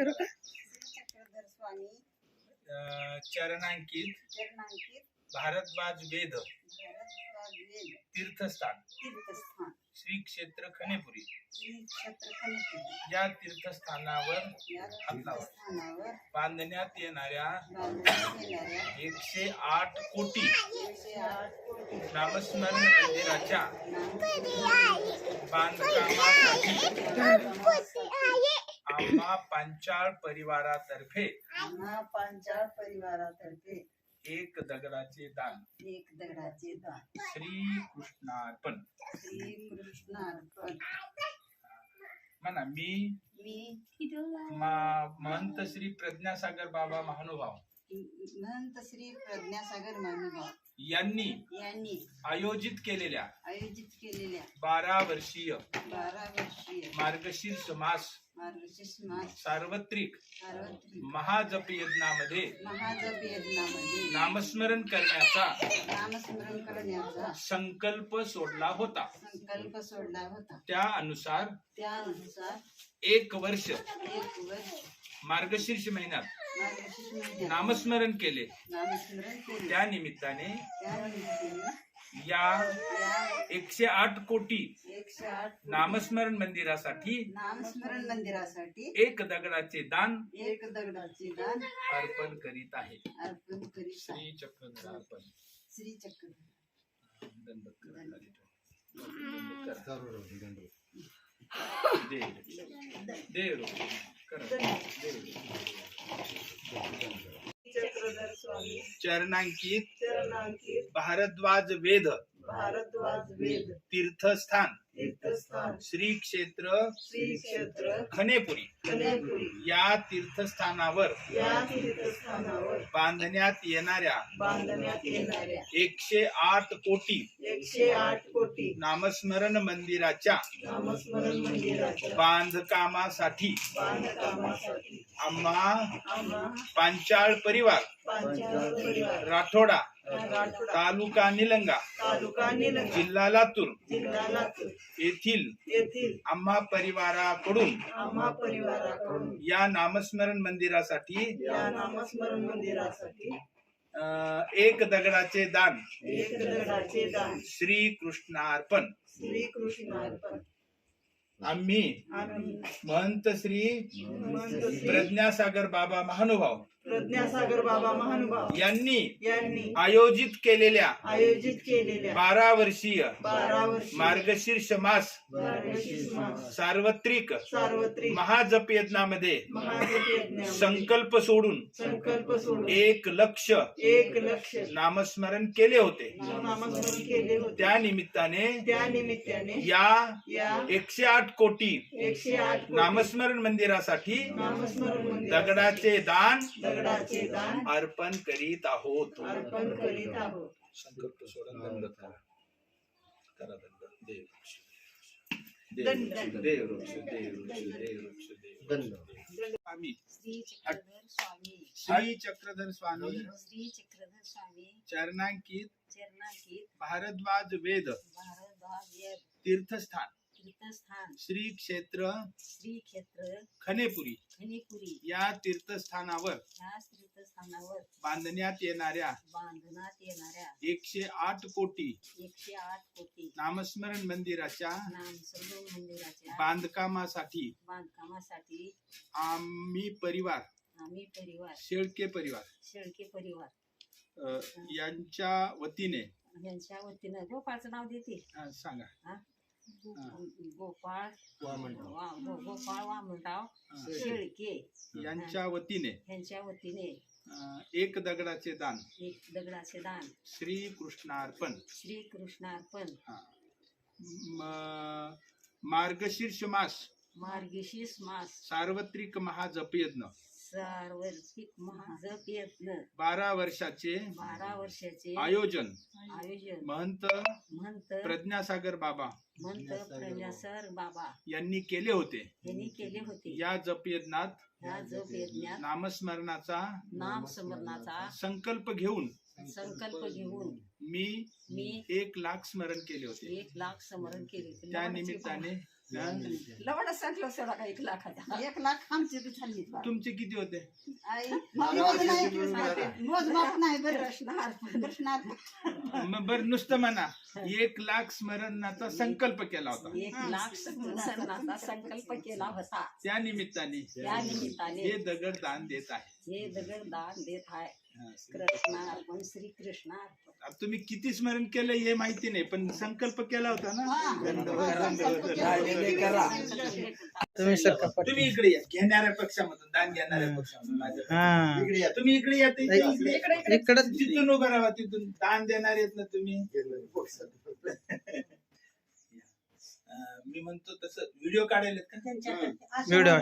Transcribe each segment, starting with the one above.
करू? चक्रधर स्वामी अ, चरणांकित चरणांकित वेद भारद्वाज वेद तीर्थस्थान तीर्थस्थान. श्री क्षेत्र खनेपुरी. श्री क्षेत्र कनेपुरी या तीर्थस्थानावर या हातावर तीर्थस्थानावर बांधण्यात येणाऱ्या बांधण्यात येणाऱ्या एकशे आठ कोटी एकशे आठ कोटी नामस्मरण मंदिराच्या बांधकामासाठी आम्हा पांचाळ परिवारातर्फे आम्हा पांचाळ परिवारातर्फे एक दगडाचे दान. एक दगडाचे दान. श्री कृष्णार्पण श्री कृष्णार्पण म्हणा मी मी मा- महंत श्री प्रज्ञासागर बाबा महानुभाव. महंत श्री प्रज्ञासागर महानुभाव. यांनी यांनी आयोजित केलेल्या आयोजित केलेल्या बारा वर्षीय बारा वर्षीय मार्गशीर्ष मास मार्गशीर्ष मास सार्वत्रिक सार्वत्रिक महाजप यज्ञामध्ये महाजप यज्ञामध्ये नामस्मरण करण्याचा नामस्मरण करण्याचा संकल्प सोडला होता. संकल्प सोडला होता. त्या अनुसार त्यानुसार एक वर्ष एक वर्ष मार्गशीर्ष महिन्यात मार्गशीर्ष महिन्यात नामस्मरण केले नामस्मरण केले त्या निमित्ताने त्या निमित्ताने या या एकशे आठ कोटी एकशे आठ नामस्मरण मंदिरासाठी नामस्मरण मंदिरासाठी एक दगडाचे दान एक दगडाचे दान अर्पण करीत आहे अर्पण करीत आहे. श्री चक्रधर अर्पण श्री चक्र दंडवत करा खाली ठेवा. दंडवत करा. दे दे रो. चक्रधर स्वामी चरणांकित चरणांकित भारद्वाज वेद भारद्वाज वेद तीर्थस्थान. तीर्थस्थान. श्री क्षेत्र श्री क्षेत्र खनेपुरी. कन्यापुरी या तीर्थस्थानावर. या तीर्थस्थानावर. बांधण्यात येणाऱ्या बांधण्यात येणाऱ्या. एकशे आठ कोटी एकशे आठ कोटी. नामस्मरण मंदिराच्या नामस्मरण मंदिराच्या. बांधकामासाठी. बांधकामासाठी. आम्हा पांचाळ परिवार राठोडा तालुका निलंगा जिल्हा लातूर. येथील आम्हा परिवाराकडून या नामस्मरण मंदिरासाठी या नामस्मरण मंदिरासाठी अं, एक दगडाचे दान एक दगडाचे दान. श्री कृष्णार्पण श्री कृष्णार्पण आम्ही आम्ही. महंत श्री महंत श्री प्रज्ञासागर बाबा महानुभाव. प्रज्ञासागर बाबा महानुभाव यांनी यांनी आयोजित केलेल्या आयोजित केलेल्या बारा वर्षीय बारा वर्षी मार्गशीर्ष मास सार्वत्रिक सार्वत्रिक महाजप यज्ञामध्ये संकल्प सोडून संकल्प सोडून एक लक्ष एक लक्ष नामस्मरण केले होते. नामस्मरण केले होते. त्या निमित्ताने त्या निमित्ताने या एकशे आठ कोटी एकशे आठ नामस्मरण मंदिरासाठी नामस्मरण मंदिर दगडाचे दान दगडाचे दान। अर्पण करीत आहोत। अर्पण करीत आहोत। संकल्प सोडून दंड करा। करा दंड। देव श्री चक्रधर स्वामी। श्री चक्रधर स्वामी। चरणांकित चरणांकित भारद्वाज वेद। भारद्वाज तीर्थस्थान। तीर्थस्थान। श्री क्षेत्र श्री क्षेत्र खनेपुरी। खनिपुरी। या तीर्थस्थानावर या तीर्थस्थानावर बांधण्यात येणाऱ्या बांधण्यात येणाऱ्या एकशे आठ कोटी एकशे आठ कोटी नामस्मरण मंदिराच्या नामसर्व मंदिराच्या बांधकामासाठी बांधकामासाठी आम्ही परिवार आम्ही परिवार शेळके परिवार शेळके परिवार. अ, यांच्या वतीने यांच्या वतीनं. गोपाळचं नाव देते अ, सांगा. हा? गोपाळ वा- गो- गोपाळ वामनराव. शेळके. यांच्या वतीने. यांच्या वतीने. अ, एक दगडाचे दान. एक दगडाचे दान. श्री कृष्णार्पण. श्री कृष्णार्पण. हा. म- मार्गशीर्ष मास. मार्गशीर्ष मास. सार्वत्रिक महाजपयज्ञ. सार्वत्रिक महाजप यत्न बारा वर्षाचे बारा वर्षाचे आयोजन. आयोजन. महंत महंत प्रज्ञासागर बाबा महंत प्रजासर बाबा. यांनी केले होते. यांनी केले होते. या जपयज्ञात या जप यज्ञात नामस्मरणाचा नाम समरणाचा संकल्प घेऊन संकल्प घेऊन मी मी एक लाख स्मरण केले होते. एक लाख स्मरण केले त्या निमित्ताने लवडच सांगलं सोडा का एक लाखाचा एक लाख आमची बी झाली बा. तुमचे किती होते? आई मोज नाही मोजमाप नाही. बरं. मग बरं नुसतं म्हणा. एक लाख स्मरणाचा संकल्प केला होता. एक लाख सणाचा संकल्प केला होता. त्या निमित्ताने. त्या निमित्ताने. हे दगड दान देत आहे. हे दगड दान देत आहे. हा. कृष्णार्पण श्री कृष्णार्पण तुम्ही किती स्मरण केलं हे माहिती नाही पण संकल्प केला होता ना? तुम्ही इकडे या घेणाऱ्या पक्षामधून दान घेणाऱ्या पक्षामधून माझ्या इकडे या तुम्ही इकडे या ते इकडे तिथून उभं राहा तिथून दान देणार आहेत ना तुम्ही. मी म्हणतो तसं व्हिडिओ काढायला का? व्हिडिओ.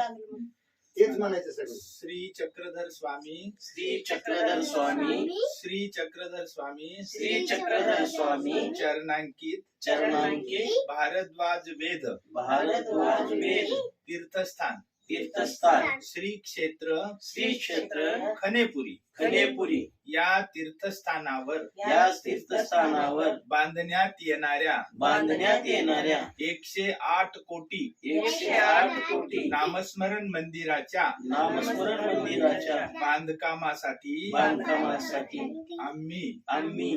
तेच म्हणायचं सगळं. श्री चक्रधर स्वामी. श्री चक्रधर स्वामी. श्री चक्रधर स्वामी श्री चक्रधर स्वामी चरणांकित चरणांके भारद्वाज वेद भारद्वाज वेद तीर्थस्थान. तीर्थस्थान श्री क्षेत्र श्री क्षेत्र खनेपुरी. खनेपुरी. या तीर्थस्थानावर या तीर्थस्थानावर बांधण्यात येणाऱ्या बांधण्यात येणाऱ्या एकशे आठ कोटी एकशे आठ कोटी नामस्मरण मंदिराच्या नामस्मरण मंदिराच्या बांधकामासाठी बांधकामासाठी आम्ही आम्ही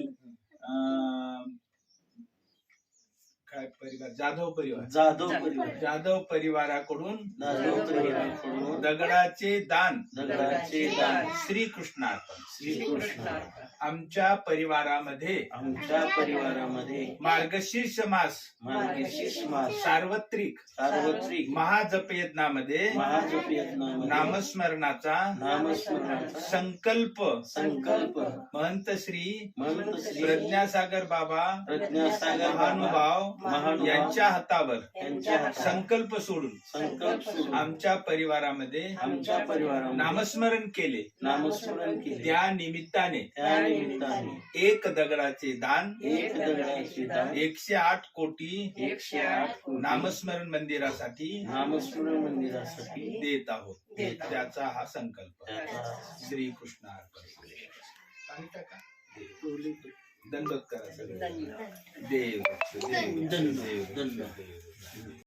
अं, काय परिवार? जाधव परिवार. जाधव परिवार. जाधव परिवाराकडून जाधव परिवाराकडून दगडाचे दान दगडाचे दान. श्रीकृष्णार्पण. श्रीकृष्ण आमच्या परिवारामध्ये आमच्या परिवारामध्ये मार्गशीर्ष मास मार्गशीर्ष मास. सार्वत्रिक सार्वत्रिक. महाजपयज्ञामध्ये महाजप यत्नामध्ये नामस्मरणाचा नामस्मरणाचा संकल्प. संकल्प. महंत श्री महंत श्री प्रज्ञासागर बाबा प्रज्ञासागर महानुभाव महानुभाव यांच्या हातावर यांच्या हातात संकल्प सोडून संकल्प सोडून आमच्या परिवारामध्ये आमच्या परिवारामध्ये नामस्मरण केले. नामस्मरण केले. त्या निमित्ताने त्या निमित्ताने एक दगडाचे दान एक दगडाचे दान एकशे आठ कोटी एकशे आठ कोटी नामस्मरण मंदिरासाठी नामस्मरण मंदिरासाठी देत आहोत. त्याचा हा संकल्प. त्याचा श्रीकृष्ण अर्पण सांगता का? Download ka na sa Download. Dave. Dave. Download. Download.